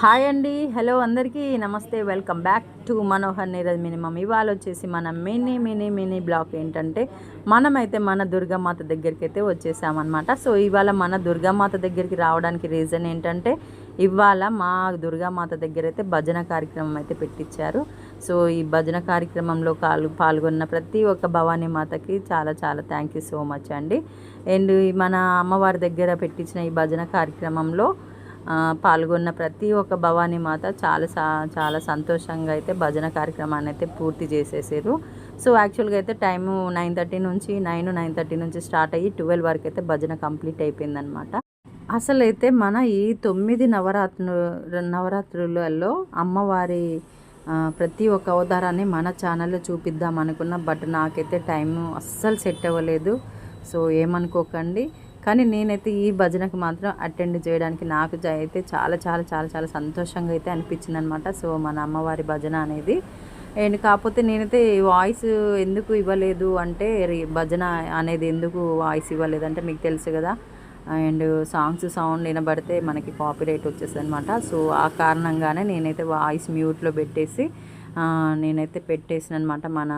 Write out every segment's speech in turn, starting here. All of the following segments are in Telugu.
హాయ్ అండి. హలో అందరికీ నమస్తే. Welcome back to Manohar Neeraj minimum. ఇవాళ వచ్చేసి మన మినీ మినీ మినీ బ్లాక్ ఏంటంటే మనమైతే మన దుర్గామాత దగ్గరికి అయితే వచ్చేసామన్నమాట. సో ఇవాళ మన దుర్గామాత దగ్గరికి రావడానికి రీజన్ ఏంటంటే ఇవాళ మా దుర్గామాత దగ్గర అయితే భజన కార్యక్రమం అయితే పెట్టించారు సో ఈ భజన కార్యక్రమంలో కాలు పాల్గొన్న ప్రతి ఒక్క భవానీ మాతకి చాలా చాలా థ్యాంక్ యూ సో మచ్ అండి. అండ్ మన అమ్మవారి దగ్గర పెట్టించిన ఈ భజన కార్యక్రమంలో పాల్గొన్న ప్రతి ఒక్క భవానీ మాత చాలా సా- చాలా సంతోషంగా అయితే భజన కార్యక్రమాన్ని అయితే పూర్తి చేసేసారు. సో యాక్చువల్గా అయితే టైము నైన్ థర్టీ నుంచి నైన్ నైన్ థర్టీ నుంచి స్టార్ట్ అయ్యి ట్వెల్వ్ వరకు అయితే భజన కంప్లీట్ అయిపోయిందనమాట అసలైతే మన ఈ తొమ్మిది నవరాత్రు నవరాత్రులలో అమ్మవారి ప్రతి ఒక్క అవతారాన్ని మన ఛానల్లో చూపిద్దాం అనుకున్న బట్ నాకైతే టైము అస్సలు సెట్ అవ్వలేదు. సో ఏమనుకోకండి. కానీ నేనైతే ఈ భజనకు మాత్రం అటెండ్ చేయడానికి నాకు అయితే చాలా చాలా చాలా చాలా సంతోషంగా అయితే అనిపించింది అనమాట సో మన అమ్మవారి భజన అనేది. అండ్ కాకపోతే నేనైతే వాయిస్ ఎందుకు ఇవ్వలేదు అంటే భజన అనేది ఎందుకు వాయిస్ ఇవ్వలేదు అంటే మీకు తెలుసు కదా. అండ్ సాంగ్స్ సౌండ్ వినబడితే మనకి కాపీరైట్ వచ్చేస్తుంది అనమాట సో ఆ కారణంగానే నేనైతే వాయిస్ మ్యూట్లో పెట్టేసి నేనైతే పెట్టేసిన అనమాట మన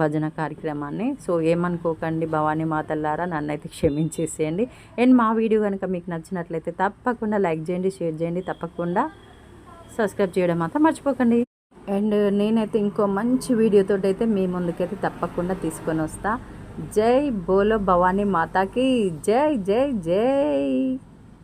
భజన కార్యక్రమాన్ని. సో ఏమనుకోకండి భవానీ మాతల్లారా నన్నైతే క్షమించేసేయండి. అండ్ మా వీడియో కనుక మీకు నచ్చినట్లయితే తప్పకుండా లైక్ చేయండి షేర్ చేయండి. తప్పకుండా సబ్స్క్రైబ్ చేయడం మాత్రం మర్చిపోకండి. అండ్ నేనైతే ఇంకో మంచి వీడియోతో అయితే మీ ముందుకైతే తప్పకుండా తీసుకొని వస్తా. జై బోలో భవానీ మాతాకి. జై జై జై.